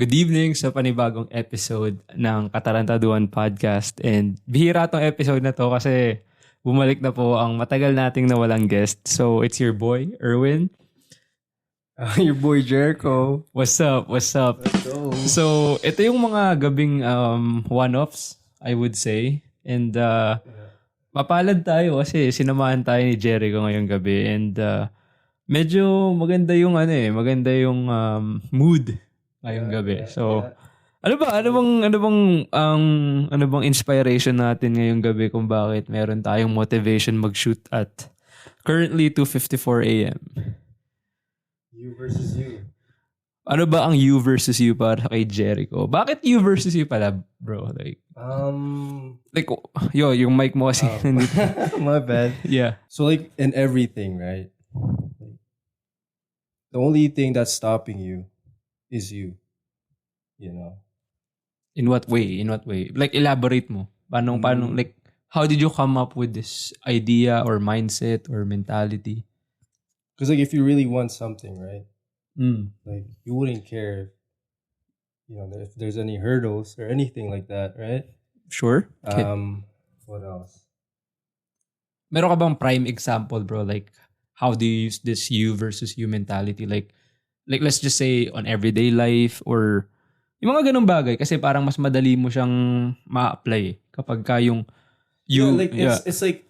Good evening sa panibagong episode ng Katarantaduan Podcast. And bihira tong episode na to kasi bumalik na po ang matagal nating nawalang guest. So it's your boy, Erwin. Uh, your boy Jericho. What's up? What's up? Let's go. So ito yung mga gabing um, one-offs, I would say. And uh, mapalad tayo kasi sinamahan tayo ni Jericho ngayong gabi. And uh, medyo maganda yung ano eh, maganda yung um, mood ngayong gabi. So, ano ba? Ano bang ano bang ang ano bang inspiration natin ngayong gabi kung bakit meron tayong motivation mag-shoot at currently 2:54 AM. you versus you. Ano ba ang you versus you para kay Jericho? Bakit you versus you pala, bro? Like Um, like yo, yung mic mo kasi um, nandito. my bad. yeah. So like in everything, right? The only thing that's stopping you is you. You know. In what way? In what way? Like elaborate mo. Paano paano Mm. like how did you come up with this idea or mindset or mentality? Because like if you really want something, right? Mm. Like you wouldn't care. If, you know, if there's any hurdles or anything like that, right? Sure? Um, what else? Meron ka bang prime example, bro? Like, how do you use this you versus you mentality? Like, like let's just say on everyday life or yung mga ganong bagay kasi parang mas madali mo siyang ma-apply kapag ka yung you, yeah, like yeah. it's it's like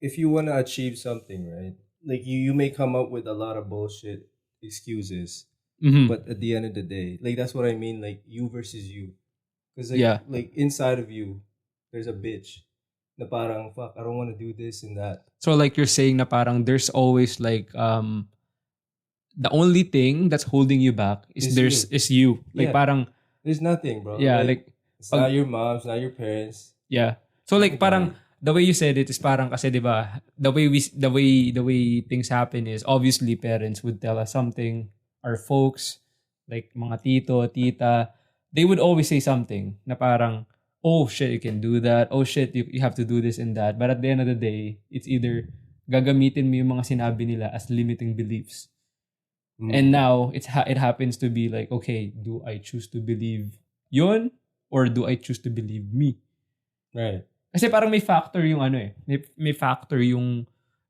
if you want to achieve something, right? Like you you may come up with a lot of bullshit excuses, Mhm. but at the end of the day, like that's what I mean, like you versus you, because like Yeah. like inside of you, there's a bitch. Na parang fuck, I don't want to do this and that. So like you're saying na parang there's always like um the only thing that's holding you back is, Is there's you. is you. Like Yeah. parang There's nothing, bro. yeah, like it's pag- not your mom, it's not your parents. yeah. So like parang the way you said it is parang kasi 'di ba the way we the way the way things happen is obviously parents would tell us something our folks like mga tito tita they would always say something na parang oh shit you can do that oh shit you, you have to do this and that but at the end of the day it's either gagamitin mo yung mga sinabi nila as limiting beliefs Mm. and now it's ha- it happens to be like okay do I choose to believe yun or do I choose to believe me right, kasi parang may factor yung ano eh. May, may factor yung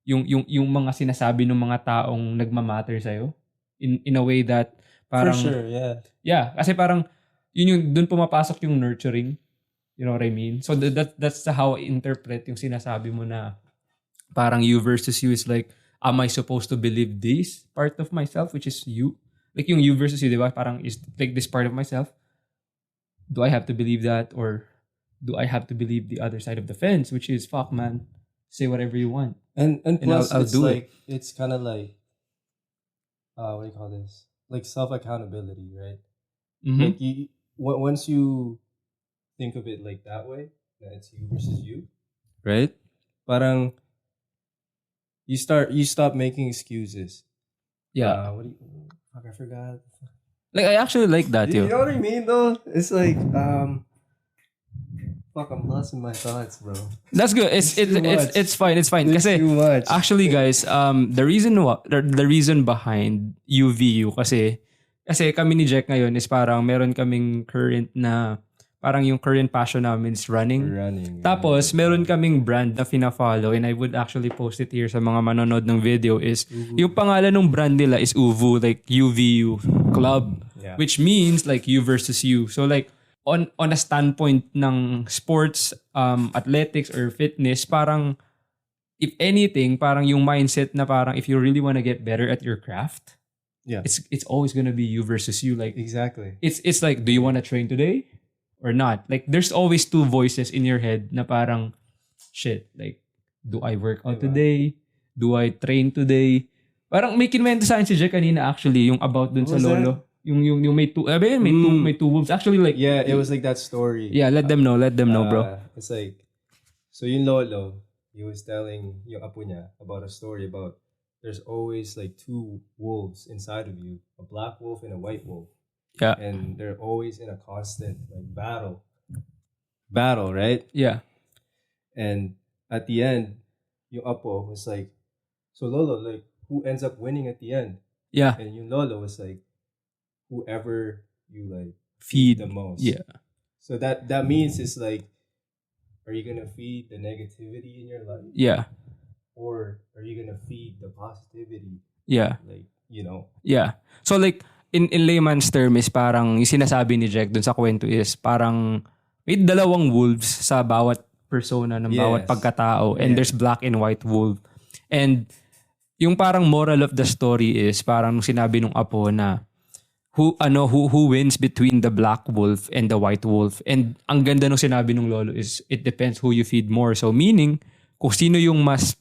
yung yung yung mga sinasabi ng mga taong nagmamatter sa in in a way that parang for sure, yeah. yeah, kasi parang yun yung doon pumapasok yung nurturing. You know what I mean? So that, that that's how I interpret yung sinasabi mo na parang you versus you is like am I supposed to believe this part of myself which is you? Like yung you versus you, di ba? Parang is like this part of myself. Do I have to believe that or do I have to believe the other side of the fence which is fuck man, say whatever you want. And and And I'll- plus, I'll it's do it. like it's kind of like, uh, what do you call this? Like self accountability, right? Mhm. Like you, once you think of it like that way, that it's you versus you, right? Parang you start you stop making excuses. Yeah. Uh, what do you? Fuck, I forgot. Like I actually like that, You, yo. you know what I mean, though? It's like um. Fuck, I'm lost in my thoughts, bro. That's good. It's It's it's it's, it's fine. It's fine. It's Kasi too much. Actually, guys, um, the reason what the, the reason behind UVU kasi kasi kami ni Jack ngayon is parang meron kaming current na parang yung current passion namin is running. running. Tapos, meron kaming brand na fina-follow and I would actually post it here sa mga manonood ng video is yung pangalan ng brand nila is UVU, like UVU Club. Yeah. Which means like you versus you. So like, on on a standpoint ng sports, um, athletics or fitness, parang if anything, parang yung mindset na parang if you really want to get better at your craft, Yeah. it's it's always gonna be you versus you. Like exactly. it's it's like, do you want to train today or not? Like there's always two voices in your head na parang shit. Like, do I work out Diba? today? Do I train today? Parang may kinwento sa akin si Jack kanina actually yung about dun sa was that? lolo. Yung yung yung may two, eh, may two Mm. may two wolves. Actually like Yeah, it was like that story. Yeah, let them know, let them know, bro. Uh, it's like, so yung lolo, he was telling yung apo niya about a story about there's always like two wolves inside of you, a black wolf and a white wolf. Yeah. And they're always in a constant like battle. Battle, right? Yeah. And at the end, yung apo was like, so lolo, like, who ends up winning at the end? Yeah. And yung lolo was like, whoever you like feed. the most. Yeah. So that that means it's like, are you gonna feed the negativity in your life, Yeah. or are you gonna feed the positivity? Yeah. Like you know, Yeah. So like in in layman's term is parang yung sinasabi ni Jack dun sa kwento is parang may dalawang wolves sa bawat persona ng bawat Yes. pagkatao and Yeah. there's black and white wolf. And yung parang moral of the story is parang sinabi nung apo na who ano who who wins between the black wolf and the white wolf and ang ganda nung sinabi nung lolo is it depends who you feed more so meaning kung sino yung mas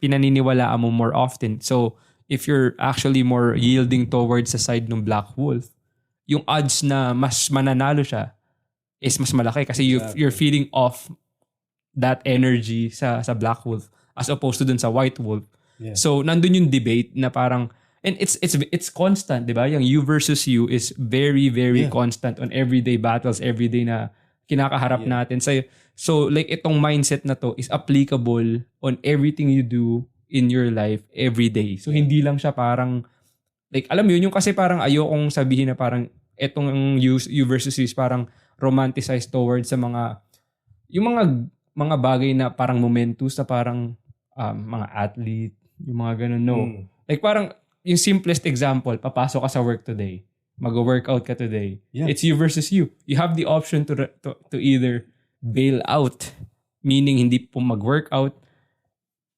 pinaniniwalaan mo more often so if you're actually more yielding towards the side ng black wolf yung odds na mas mananalo siya is mas malaki kasi you Exactly. you're feeding off that energy sa sa black wolf as opposed to dun sa white wolf yeah, So nandun yung debate na parang and it's it's it's constant, 'di ba? Yung you versus you is very very Yeah. constant on everyday battles, everyday na kinakaharap Yeah. natin. So so like itong mindset na to is applicable on everything you do in your life every day. So hindi lang siya parang like alam mo yun yung kasi parang ayokong sabihin na parang etong you, you versus you is parang romanticized towards sa mga yung mga mga bagay na parang momentous na parang um, mga athlete, yung mga ganun, no. Mm. Like parang yung simplest example, papasok ka sa work today, mag-workout ka today. Yeah. It's you versus you. You have the option to, to to either bail out, meaning hindi po mag-workout,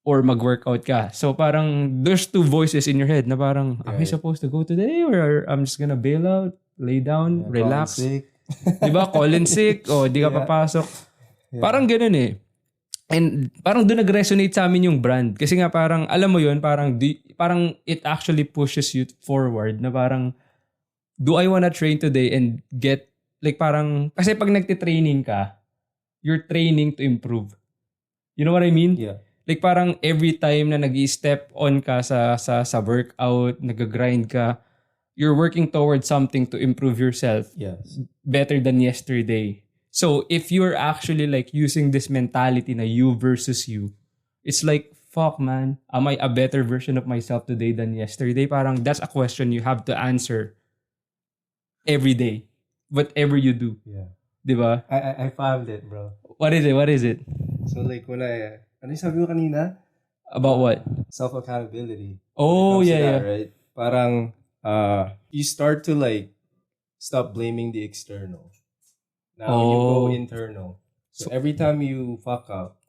or mag-workout ka. So parang there's two voices in your head na parang, am I Right. supposed to go today or I'm just gonna bail out, lay down, Yeah, relax? Di ba? Call in sick o di ka Yeah. papasok. Yeah. Parang ganun eh. And parang doon nag-resonate sa amin yung brand. Kasi nga parang, alam mo yun, parang, di, parang it actually pushes you forward na parang, do I wanna train today and get, like parang, kasi pag nagtitraining ka, you're training to improve. You know what I mean? Yeah. Like parang every time na nag step on ka sa, sa, sa workout, nag-grind ka, you're working towards something to improve yourself Yes. better than yesterday. So if you're actually like using this mentality na you versus you, it's like, fuck man, am I a better version of myself today than yesterday? Parang that's a question you have to answer every day. Whatever you do. Yeah. Di ba? I, I I found it, bro. What is it? What is it? So like when I ano yung sabi mo kanina? About what? Self accountability. Oh, yeah, yeah. Right. Parang uh you start to like stop blaming the external. Now you go Oh. internal. So, every time you fuck up,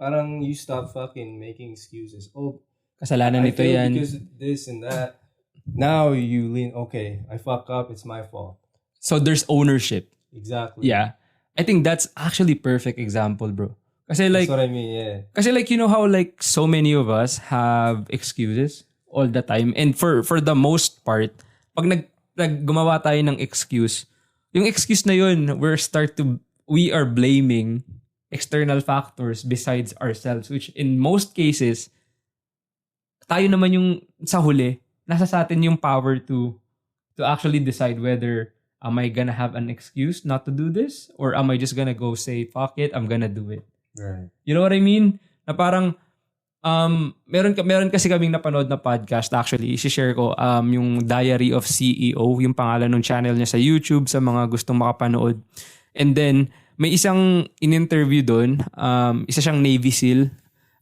parang you stop fucking making excuses. Oh, Kasalanan I nito yan. because this and that. Now you lean. Okay, I fuck up. It's my fault. So there's ownership. Exactly. Yeah. I think that's actually perfect example, bro. Kasi like, That's what I mean. Yeah. Kasi like you know how like so many of us have excuses all the time and for for the most part pag nag, nag gumawa tayo ng excuse yung excuse na yun we're start to we are blaming external factors besides ourselves which in most cases tayo naman yung sa huli nasa sa atin yung power to to actually decide whether am I gonna have an excuse not to do this or am I just gonna go say fuck it I'm gonna do it Right. You know what I mean? Na parang um meron ka meron kasi kaming napanood na podcast actually i-share ko um yung Diary of CEO yung pangalan ng channel niya sa YouTube sa mga gustong makapanood. And then may isang in-interview doon, um isa siyang Navy SEAL.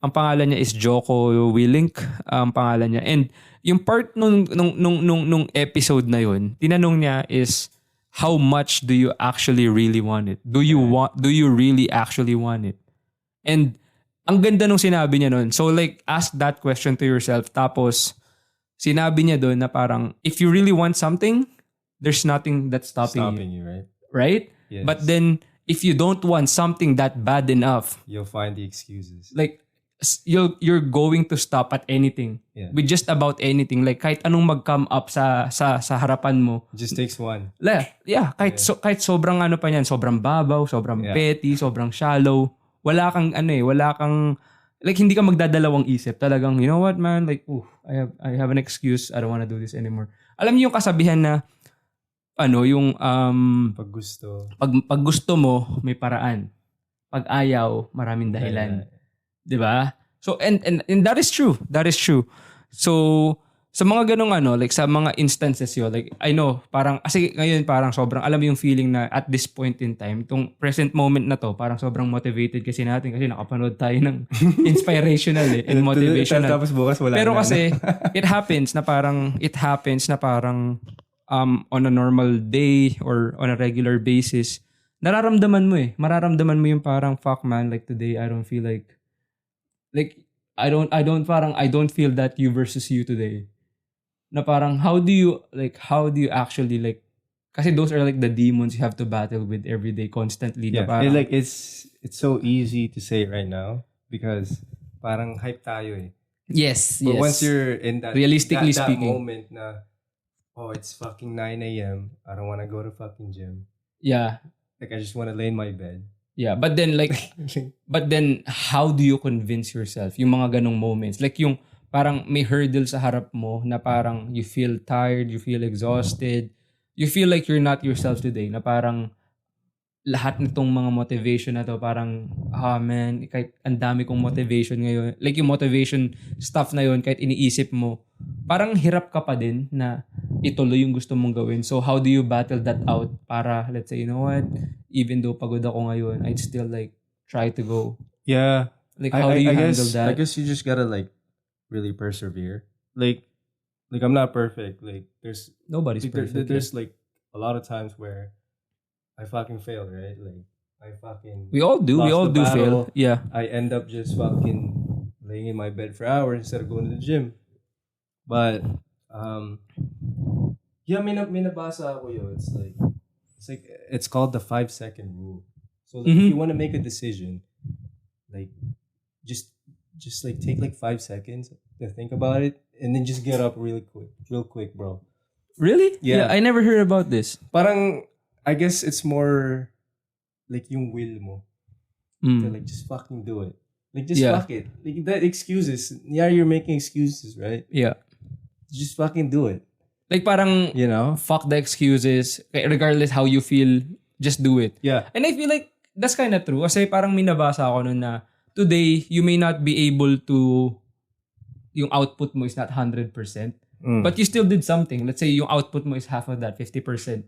Ang pangalan niya is Joko Willink, ang pangalan niya. And yung part nung nung nung nung, nung episode na yun, tinanong niya is how much do you actually really want it? Do you want do you really actually want it? And ang ganda nung sinabi niya nun. So like ask that question to yourself tapos sinabi niya doon na parang if you really want something, there's nothing that's stopping, Stopping you, you, right? right? Yes. But then if you don't want something that bad enough, you'll find the excuses. like s- you're you're going to stop at anything. Yeah. With just about anything. Like kahit anong mag-come up sa sa sa harapan mo. It just takes one. La, yeah, kahit so, kahit sobrang ano pa niyan, sobrang babaw, sobrang Yeah. petty, sobrang shallow. Wala kang ano eh, wala kang like hindi ka magdadalawang isip. Talagang, you know what man, like, ooh, I have I have an excuse. I don't wanna do this anymore. Alam niyo yung kasabihan na ano, yung um Pag gusto. pag, pag gusto mo, may paraan. Pag ayaw, maraming dahilan. 'di ba? So and, and and that is true. That is true. So sa mga ganong ano, like sa mga instances yun, like I know, parang, kasi ngayon parang sobrang, alam yung feeling na at this point in time, tong present moment na to, parang sobrang motivated kasi natin kasi nakapanood tayo ng inspirational eh, and motivational. Tapos bukas wala Pero na. kasi, it happens na parang, it happens na parang um, on a normal day or on a regular basis, nararamdaman mo eh. Mararamdaman mo yung parang, fuck man, like today, I don't feel like, like, I don't, I don't, parang, I don't feel that you versus you today. Na parang, how do you, like, how do you actually, like, kasi those are like the demons you have to battle with every day, constantly. yeah, na parang, it, like it's it's so easy to say right now because parang hype tayo eh. yes, But yes. once you're in that Realistically that, that speaking. moment na oh it's fucking 9 a.m. I don't want to go to fucking gym. yeah, Like I just want to lay in my bed. yeah. But then, like, But then, how do you convince yourself? Yung mga ganong moments. Like yung parang may hurdle sa harap mo na parang you feel tired, you feel exhausted, you feel like you're not yourself today. Na parang lahat nitong mga motivation na to parang, ah man, kahit ang dami kong motivation ngayon. Like yung motivation stuff na yon kahit iniisip mo, parang hirap ka pa din na ituloy yung gusto mong gawin. So how do you battle that out para, let's say, you know what, even though pagod ako ngayon, I'd still like try to go yeah, like I, how I, do you I handle guess that? I guess you just gotta like really persevere. Like like I'm not perfect. Like there's Nobody's like, there- perfect. there's like a lot of times where I fucking fail, right? Like I fucking we all do. We all do fail. Yeah. I end up just fucking laying in my bed for hours instead of going to the gym. But um yeah, may, na, may nabasa ako yo. It's like it's like it's called the five second rule. So like, Mhm. if you want to make a decision, like just just like take like five seconds to think about it and then just get up really quick. Real quick, bro. Really? Yeah. I never heard about this. Parang I guess it's more like yung will mo. to Mm. like just fucking do it. Like just Yeah. fuck it. Like that excuses. Yeah, you're making excuses, right? Yeah. Just fucking do it. Like parang You know? fuck the excuses. Regardless how you feel, just do it. Yeah. And I feel like that's kind of true. Kasi parang may nabasa ako nun na today, you may not be able to yung output mo is not 100%. Mm. But you still did something. Let's say yung output mo is half of that, 50%.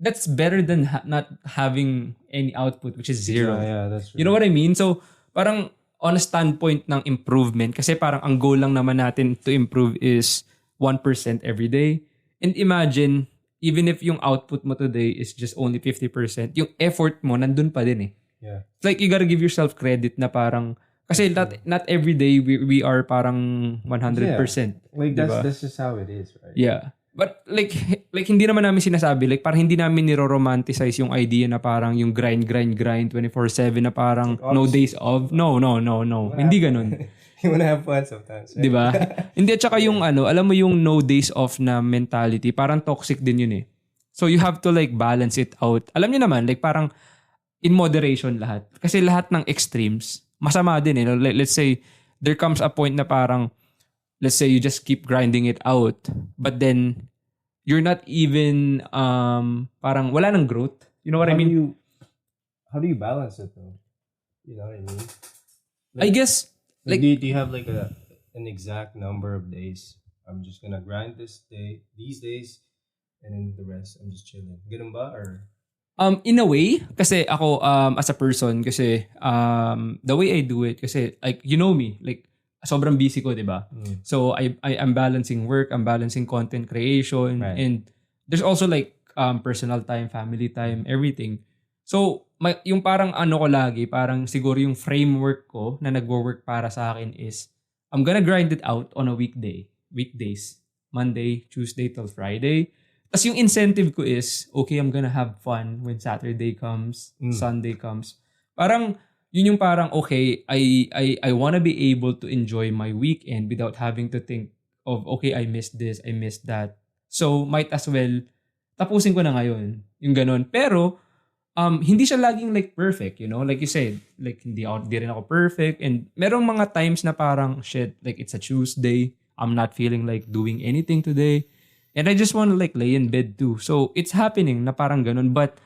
That's better than ha- not having any output, which is zero. Yeah, yeah, that's You know what I mean? So, parang on a standpoint ng improvement, kasi parang ang goal lang naman natin to improve is 1% every day. And imagine, even if yung output mo today is just only 50%, yung effort mo nandun pa din eh. Yeah. It's like you gotta give yourself credit na parang, kasi not, not every day we, we are parang 100%. Like that's Diba? that's just how it is, right? Yeah. But like like hindi naman namin sinasabi like parang hindi namin niro-romanticize yung idea na parang yung grind grind grind 24/7 na parang Like, no days off. No, no, no, no. Hindi ganun. you wanna have fun sometimes. Right? 'Di ba? hindi at saka yung ano, alam mo yung no days off na mentality, parang toxic din yun eh. So you have to like balance it out. Alam niyo naman like parang in moderation lahat. Kasi lahat ng extremes masama din eh. Let- Let's say there comes a point na parang let's say you just keep grinding it out but then you're not even um parang wala nang growth. You know what how I mean? Do you, how do you balance it though? You know what I mean? I guess Like, Like- do, you, do you have like a an exact number of days? I'm just gonna grind this day, these days, and then the rest I'm just chilling. Ganun ba or Um, in a way, kasi ako um, as a person, kasi um, the way I do it, kasi like, you know me, like, sobrang busy ko, di ba? Mm. So, I, I, I'm balancing work, I'm balancing content creation, Right. and there's also like um, personal time, family time, everything. So, may, yung parang ano ko lagi, parang siguro yung framework ko na nagwo-work para sa akin is, I'm gonna grind it out on a weekday, weekdays, Monday, Tuesday till Friday. Tapos yung incentive ko is, okay, I'm gonna have fun when Saturday comes, Mm. Sunday comes. Parang, yun yung parang, okay, I, I, I wanna be able to enjoy my weekend without having to think of, okay, I missed this, I missed that. So, might as well, tapusin ko na ngayon. Yung ganun. Pero, um, hindi siya laging like perfect, you know? Like you said, like hindi, ako, hindi rin ako perfect. And merong mga times na parang, shit, like it's a Tuesday, I'm not feeling like doing anything today. And I just want to like lay in bed too. So, it's happening na parang ganun. But,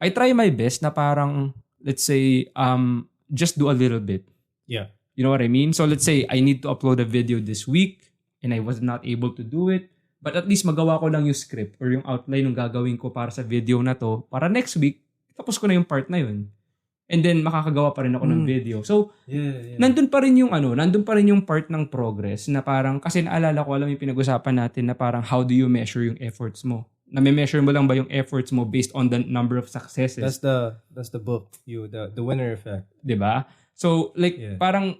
I try my best na parang, let's say, um, just do a little bit. Yeah. You know what I mean? So, let's say, I need to upload a video this week. and I was not able to do it. But at least magawa ko lang yung script or yung outline ng gagawin ko para sa video na to. Para next week, tapos ko na yung part na yun. And then makakagawa pa rin ako ng Mm. video. So, Yeah, yeah. nandun pa rin yung ano, nandun pa rin yung part ng progress na parang, kasi naalala ko, alam yung pinag-usapan natin na parang how do you measure yung efforts mo? Na-measure mo lang ba yung efforts mo based on the number of successes? that's the that's the book. You the the winner effect. 'di ba? So like Yeah. parang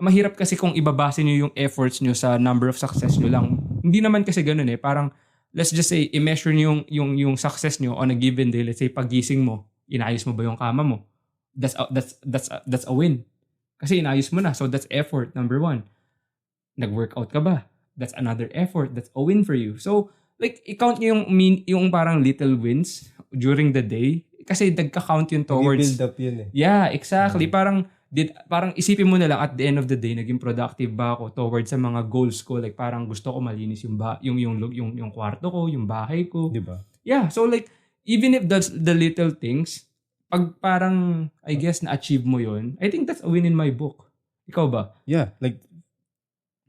mahirap kasi kung ibabase niyo yung efforts niyo sa number of success niyo lang. Hindi naman kasi ganoon eh. Parang let's just say i-measure niyo yung yung yung success niyo on a given day. Let's say pagising mo, inayos mo ba yung kama mo? That's a, that's that's a, that's a win. Kasi inayos mo na. So that's effort number one. Nag-workout ka ba? That's another effort. That's a win for you. So like i-count niyo yung mean yung parang little wins during the day kasi nagka-count yun towards build up yun eh. Yeah, exactly. Parang did parang isipin mo na lang at the end of the day naging productive ba ako towards sa mga goals ko like parang gusto ko malinis yung ba yung yung yung yung kwarto ko, yung bahay ko. Di ba? Yeah, so like even if that's the little things, pag parang I guess na achieve mo yon, I think that's a win in my book. Ikaw ba? Yeah, like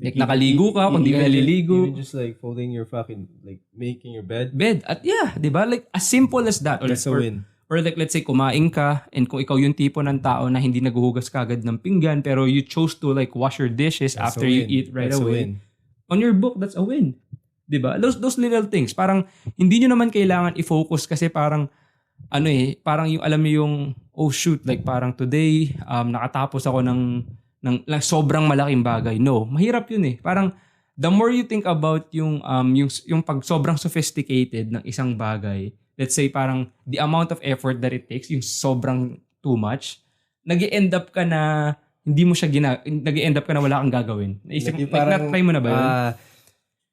Like, nakaligo ka, kung di ka even- naliligo. Even just like folding your fucking like making your bed. Bed at yeah, 'di ba? Like as simple as that. Or, That's a or, win. Or like let's say kumain ka and kung ikaw yung tipo ng tao na hindi naghuhugas kagad ng pinggan pero you chose to like wash your dishes That's after you eat right That's a away. win. On your book, that's a win. 'Di ba? Those those little things. Parang hindi nyo naman kailangan i-focus kasi parang ano eh, parang yung alam mo yung oh shoot, like parang today um nakatapos ako ng ng, ng sobrang malaking bagay. No, mahirap yun eh. Parang the more you think about yung um yung yung pag sobrang sophisticated ng isang bagay, let's say parang the amount of effort that it takes, yung sobrang too much, nag end up ka na hindi mo siya gina nag end up ka na wala kang gagawin. Naisip, Like, like, na-try mo na ba yun? ah,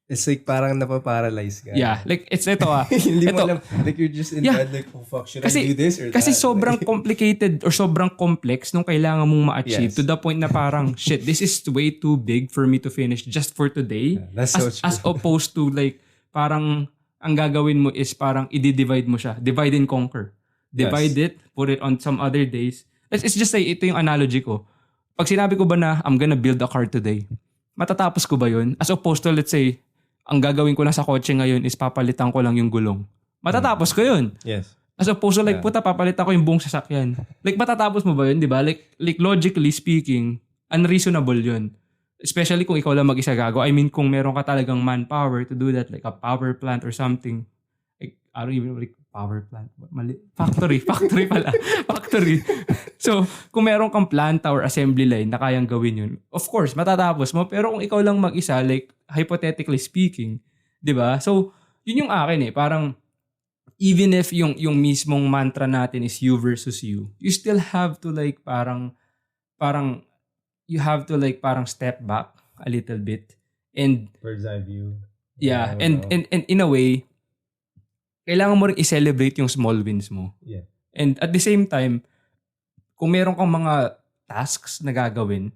it's like parang napaparalyze ka. yeah, like it's ito ah. Hindi Ito. mo alam. Like you're just in Yeah. bed like, oh fuck, should Kasi- I do this or Kasi that? sobrang complicated or sobrang complex nung kailangan mong ma-achieve Yes. to the point na parang, shit, this is way too big for me to finish just for today. Yeah, that's so as, true. as opposed to like, parang, ang gagawin mo is parang i-divide mo siya. Divide and conquer. Divide it, put it on some other days. It's just say, ito yung analogy ko. Pag sinabi ko ba na, I'm gonna build a car today, matatapos ko ba yun? As opposed to, let's say, ang gagawin ko lang sa kotse ngayon is papalitan ko lang yung gulong. Matatapos ko yun. Yes. As opposed to like, Yeah. puta, papalitan ko yung buong sasakyan. Like, matatapos mo ba yun, di ba? Like, like logically speaking, unreasonable yun. Especially kung ikaw lang mag-isa gago. I mean, kung meron ka talagang manpower to do that, like a power plant or something. Like, I don't even like power plant. Mali. Factory. Factory pala. Factory. So, kung meron kang planta or assembly line na kayang gawin yun, of course, matatapos mo. Pero kung ikaw lang mag-isa, like, hypothetically speaking, di ba? So, yun yung akin eh. Parang, even if yung yung mismong mantra natin is you versus you, you still have to like parang parang you have to like parang step back a little bit and Bird's eye view. yeah and and and in a way kailangan mo rin i-celebrate yung small wins mo. Yeah. And at the same time, kung meron kang mga tasks na gagawin,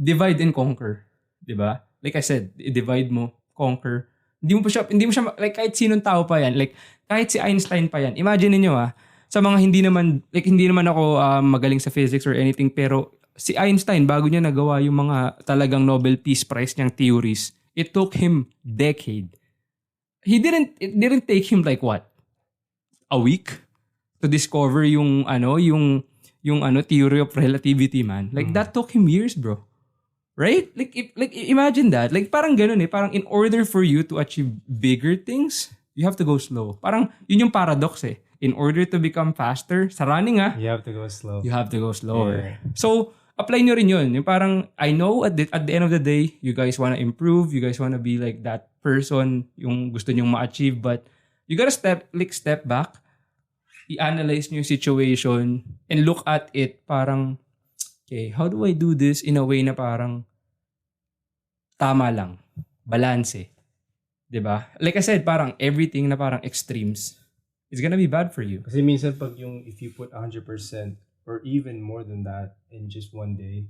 divide and conquer, 'di ba? Like I said, i-divide mo, conquer. Hindi mo pa siya hindi mo siya like kahit sinong tao pa 'yan, like kahit si Einstein pa 'yan. Imagine niyo ah, sa mga hindi naman like hindi naman ako ah, magaling sa physics or anything pero si Einstein bago niya nagawa yung mga talagang Nobel Peace Prize niyang theories, it took him decade. He didn't it didn't take him like what? A week to discover yung ano, yung yung ano theory of relativity man. Like that took him years, bro. Right? Like if, like imagine that. Like parang ganun eh, parang in order for you to achieve bigger things, you have to go slow. Parang yun yung paradox eh. In order to become faster sa running ah, You have to go slow. you have to go slower. Yeah. So, apply nyo rin yun. Yung parang, I know at the, at the end of the day, you guys wanna improve, you guys wanna be like that person, yung gusto nyong ma-achieve, but you gotta step, like step back, i-analyze nyo yung situation, and look at it parang, okay, how do I do this in a way na parang tama lang, balance 'Di ba? Like I said, parang everything na parang extremes is gonna be bad for you. Kasi minsan pag yung if you put 100% or even more than that in just one day,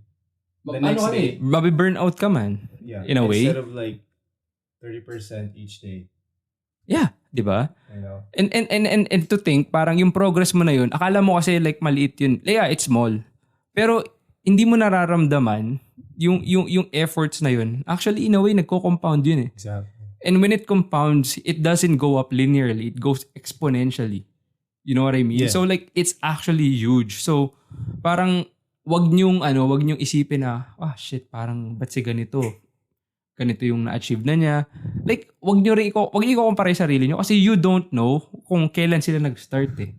the next ano day, eh, mabi burnout ka man. yeah, in a way. instead of like 30% each day, Yeah, 'di ba? And, and and and and to think parang yung progress mo na yun, akala mo kasi like maliit yun. Yeah, it's small. Pero hindi mo nararamdaman yung, yung, yung efforts na yun, actually, in a way, nagko-compound yun eh. Exactly. And when it compounds, it doesn't go up linearly. It goes exponentially. You know what I mean? Yeah. So like, it's actually huge. So, parang, wag niyong, ano, wag niyong isipin na, ah, shit, parang, ba't si ganito? Ganito yung na-achieve na niya. Like, wag niyo rin, iko- wag niyo i-compare yung sarili niyo kasi you don't know kung kailan sila nag-start eh.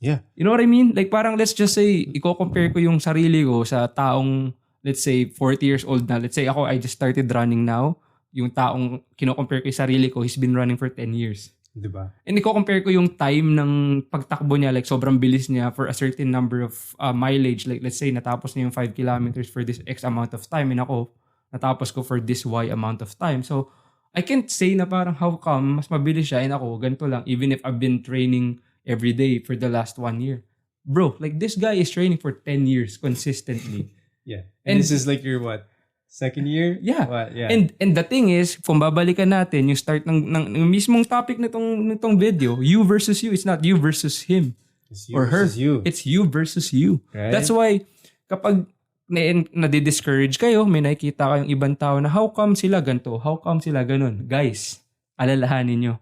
Yeah. You know what I mean? Like parang let's just say, i-compare ko yung sarili ko sa taong, let's say, 40 years old na. Let's say ako, I just started running now. Yung taong kino-compare ko yung sarili ko, he's been running for 10 years. Di ba? And i-compare ko yung time ng pagtakbo niya, like sobrang bilis niya for a certain number of uh, mileage. Like let's say, natapos niya yung 5 kilometers for this X amount of time. And ako, natapos ko for this Y amount of time. So, I can't say na parang how come mas mabilis siya and ako ganito lang even if I've been training every day for the last one year. Bro, like this guy is training for 10 years consistently. Yeah. And- And, this is like your what? Second year? Yeah. What? Yeah. And and the thing is, kung babalikan natin yung start ng, ng, ng mismong topic nitong nitong video, you versus you, it's not you versus him it's or her. You. It's you versus you. Right? That's why kapag na nadi-discourage kayo, may nakikita kayong ibang tao na how come sila ganto? How come sila ganun? Guys, alalahanin nyo.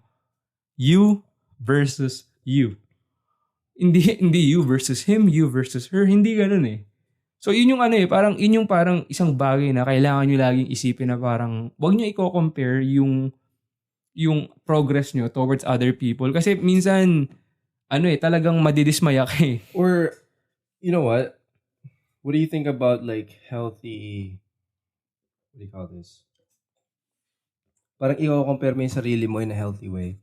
You versus you. Hindi hindi you versus him, you versus her, hindi ganun eh. So yun yung ano eh, parang yun yung parang isang bagay na kailangan nyo laging isipin na parang wag nyo i-compare yung yung progress nyo towards other people kasi minsan ano eh talagang madidismaya ka eh. Or, you know what? What do you think about like healthy, what do you call this? Parang i-compare mo yung sarili mo in a healthy way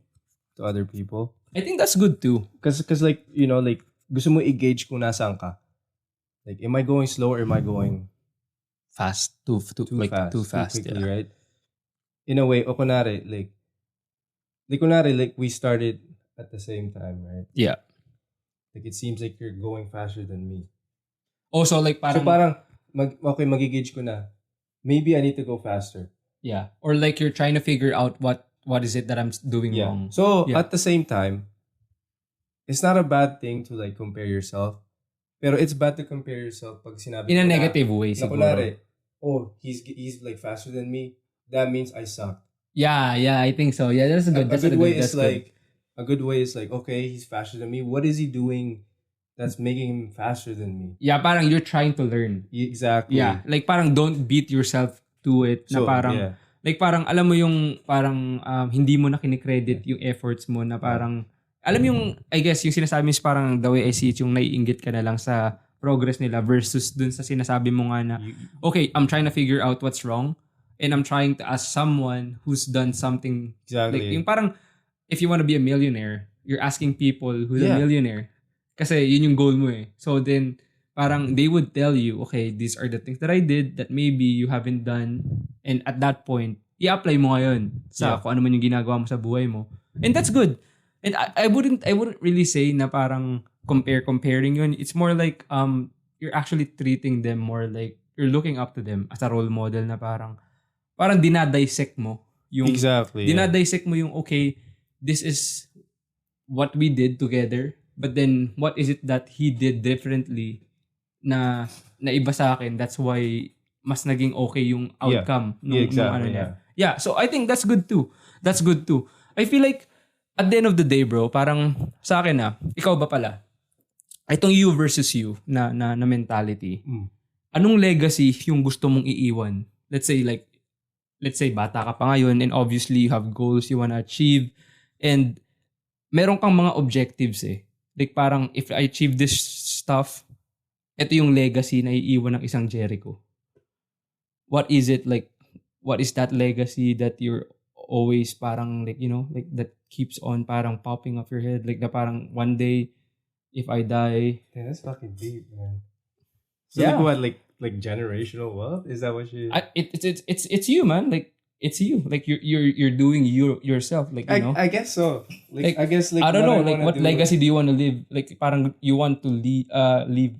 to other people. I think that's good too. Cause, cause like, you know, like, gusto mo i-gauge kung nasaan ka. Like, am I going slow or am I going Fast, too, too, too like fast? too fast. quickly, yeah. right? In a way, o kunwari, like, like, kunwari, like, we started at the same time, right? Yeah. Like, it seems like you're going faster than me. Also, like parang, so, parang, mag, okay, magigauge ko na. Maybe I need to go faster. yeah. Or like you're trying to figure out what what is it that I'm doing Yeah. wrong. So, Yeah. at the same time, it's not a bad thing to, like, compare yourself. Pero it's bad to compare yourself pag sinabi In a ko na- negative way, Na, siguro. kunwari, oh, he's, he's, like, faster than me. That means I suck. Yeah, yeah, I think so. Yeah, that's A, good. a That's good a way good. That's is good. like, a good way is like, okay, he's faster than me. What is he doing that's making him faster than me? Yeah, parang you're trying to learn. Exactly. Yeah, like parang don't beat yourself to it. na So, parang, yeah. like parang alam mo yung parang um, hindi mo na kinikredit yung efforts mo na parang, alam yung, I guess, yung sinasabi is parang the way I see it, yung naiingit ka na lang sa progress nila versus dun sa sinasabi mo nga na, okay, I'm trying to figure out what's wrong and I'm trying to ask someone who's done something exactly. like yung parang if you want to be a millionaire, you're asking people who's a Yeah. millionaire. Kasi yun yung goal mo eh. So then parang they would tell you, okay, these are the things that I did that maybe you haven't done and at that point, i-apply mo ngayon sa Yeah. kung ano man yung ginagawa mo sa buhay mo. And that's good. And I, I wouldn't I wouldn't really say na parang compare comparing yun. It's more like um you're actually treating them more like you're looking up to them as a role model na parang parang dinadissect mo yung exactly. yeah. dinadissect mo yung okay, this is what we did together, but then what is it that he did differently na na iba sa akin? That's why mas naging okay yung Yeah. outcome nung, Yeah, nung exactly. ano niya. yeah. Yeah, so I think that's good too. That's good too. I feel like at the end of the day, bro, parang sa akin na, ikaw ba pala? Itong you versus you na na, na mentality. Mm. Anong legacy yung gusto mong iiwan? Let's say like let's say bata ka pa ngayon and obviously you have goals you wanna achieve and meron kang mga objectives eh. Like parang if I achieve this stuff, ito yung legacy na iiwan ng isang Jericho. What is it like what is that legacy that you're always parang like you know like that keeps on parang popping off your head like na parang one day if I die Damn, that's fucking deep, man. So Yeah. like what, like like generational wealth? Is that what you? I, it, it's it's it's it's you man like it's you like you're you're you're doing you yourself like you I, know I guess so. Like, Like, I guess like I don't know like what do- legacy do you want to leave like parang you want to leave uh leave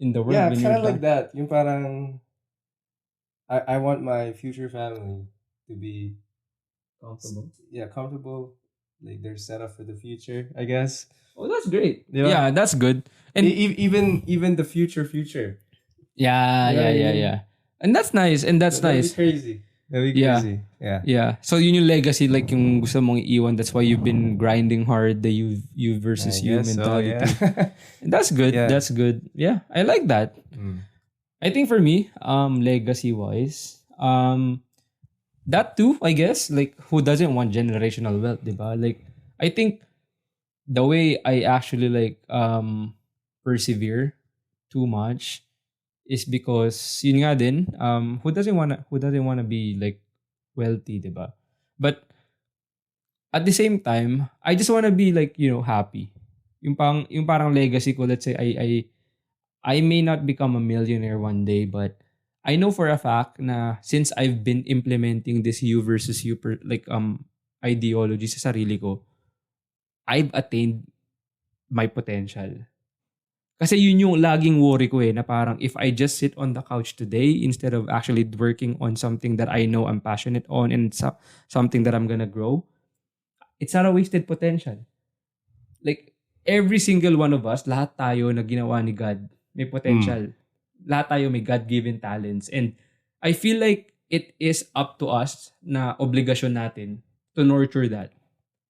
in the world Yeah, kind of like that. Yung parang I I want my future family to be yeah comfortable. Like they're set up for the future. I guess. oh that's great Yeah. yeah that's good and E- even even the future future. yeah You know yeah I yeah mean? yeah And that's nice. And that's That'd nice. crazy. That'd be Yeah. crazy. Yeah. Yeah. So yun yung legacy like yung gusto mong iwan. That's why you've been grinding hard the you you versus you guess so, mentality. yeah. And that's good. Yeah. That's good. Yeah. I like that. Mm. I think for me, um, legacy wise, um, that too, I guess, like who doesn't want generational wealth, diba? Like, I think the way I actually like um persevere too much is because yun nga din, um, who doesn't wanna who doesn't wanna be like wealthy, diba? But at the same time, I just wanna be like you know happy. Yung pang yung parang legacy ko, let's say I I I may not become a millionaire one day, but I know for a fact na since I've been implementing this you versus you per, like um ideology sa sarili ko, I've attained my potential. Kasi yun yung laging worry ko eh, na parang if I just sit on the couch today instead of actually working on something that I know I'm passionate on and so- something that I'm gonna grow, it's not a wasted potential. Like, every single one of us, lahat tayo na ginawa ni God, may potential. Lahat tayo may God-given talents. And I feel like it is up to us na obligasyon natin to nurture that.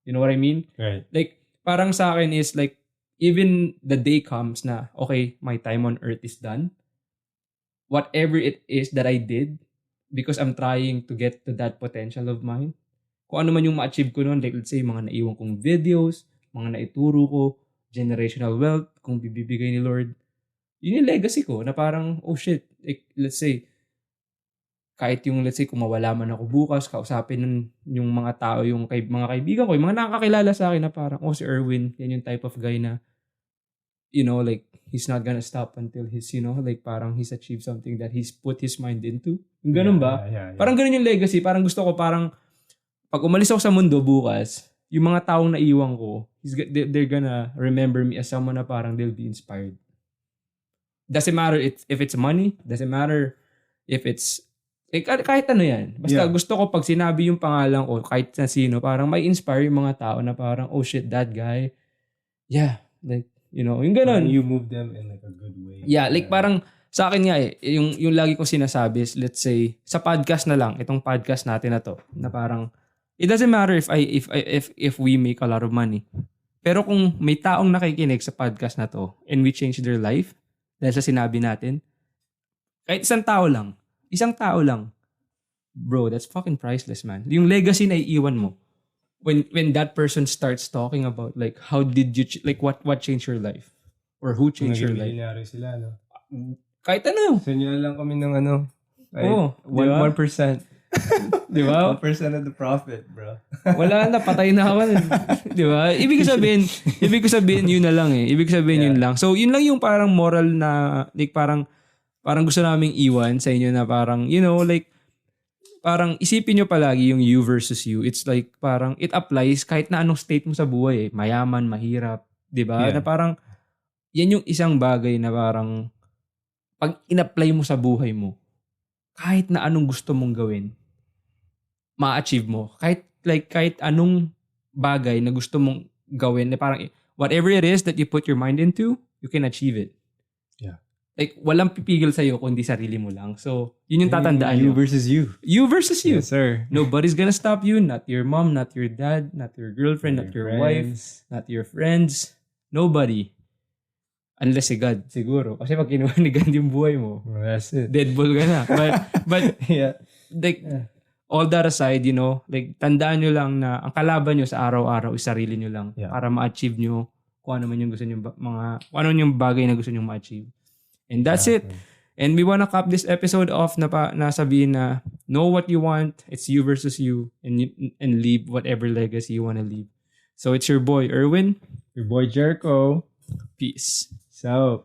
You know what I mean? Right. Like, parang sa akin is like, even the day comes na, okay, my time on earth is done. Whatever it is that I did, because I'm trying to get to that potential of mine, kung ano man yung ma-achieve ko noon, like let's say, mga naiwan kong videos, mga naituro ko, generational wealth, kung bibigay ni Lord, yun yung legacy ko, na parang, oh shit, like, let's say, kahit yung, let's say, kung mawala man ako bukas, kausapin nun yung mga tao, yung kay, mga kaibigan ko, yung mga nakakakilala sa akin na parang, oh, si Erwin, yan yung type of guy na, you know, like, he's not gonna stop until he's, you know, like, parang he's achieved something that he's put his mind into. Ganun ba? Yeah, yeah, yeah. Parang ganun yung legacy. Parang gusto ko parang pag umalis ako sa mundo bukas, yung mga taong naiwan ko, he's, they're gonna remember me as someone na parang they'll be inspired. Doesn't matter if, if it's money, doesn't matter if it's eh, kah- kahit ano yan. Basta Yeah. gusto ko pag sinabi yung pangalan ko, kahit na sino, parang may inspire yung mga tao na parang, oh shit, that guy. Yeah. Like, you know, yung ganun. And you move them in like a good way. Yeah, like parang sa akin nga eh, yung, yung lagi kong sinasabi is, let's say, sa podcast na lang, itong podcast natin na to, na parang, it doesn't matter if I, if, I- if, if we make a lot of money. Pero kung may taong nakikinig sa podcast na to, and we change their life, dahil sa sinabi natin, kahit isang tao lang, isang tao lang, bro, that's fucking priceless, man. Yung legacy na iiwan mo, when when that person starts talking about like how did you ch- like what what changed your life or who changed your life Naging sila, no? kahit ano Sa lang kami ng ano. Ba? 1%. 1% di ba? Of the profit, bro. wala na patay na ako. Di ba? Ibig sabihin ibig sabihin yun na lang eh. Ibig sabihin yun lang. So yun lang yung parang moral na like parang parang gusto naming iwan sa inyo na parang you know like parang isipin nyo palagi yung you versus you. It's like parang it applies kahit na anong state mo sa buhay eh. Mayaman mahirap di ba? Yeah. na parang yan yung isang bagay na parang pag in-apply mo sa buhay mo kahit na anong gusto mong gawin ma-achieve mo. Kahit like kahit anong bagay na gusto mong gawin, na parang whatever it is that you put your mind into, you can achieve it. Yeah. Like walang pipigil sa iyo kundi sarili mo lang. So, yun yung tatandaan You you. versus you. You versus you. Yes, sir. Nobody's gonna stop you, not your mom, not your dad, not your girlfriend, not your wife, not your friends. Nobody. Unless si God, siguro. Kasi pag kinuha ni God yung buhay mo, That's it. deadball ka na. But, but yeah. like Yeah. All that aside, you know, like tandaan nyo lang na ang kalaban nyo sa araw-araw is sarili nyo lang Yeah. para ma-achieve nyo kung ano man yung gusto nyo mga kung ano yung bagay na gusto nyo ma-achieve. And that's it. And we wanna cap this episode off na pa na sabihin na know what you want, it's you versus you and you, and leave whatever legacy you wanna leave. So it's your boy Erwin. Your boy Jericho. Peace. So,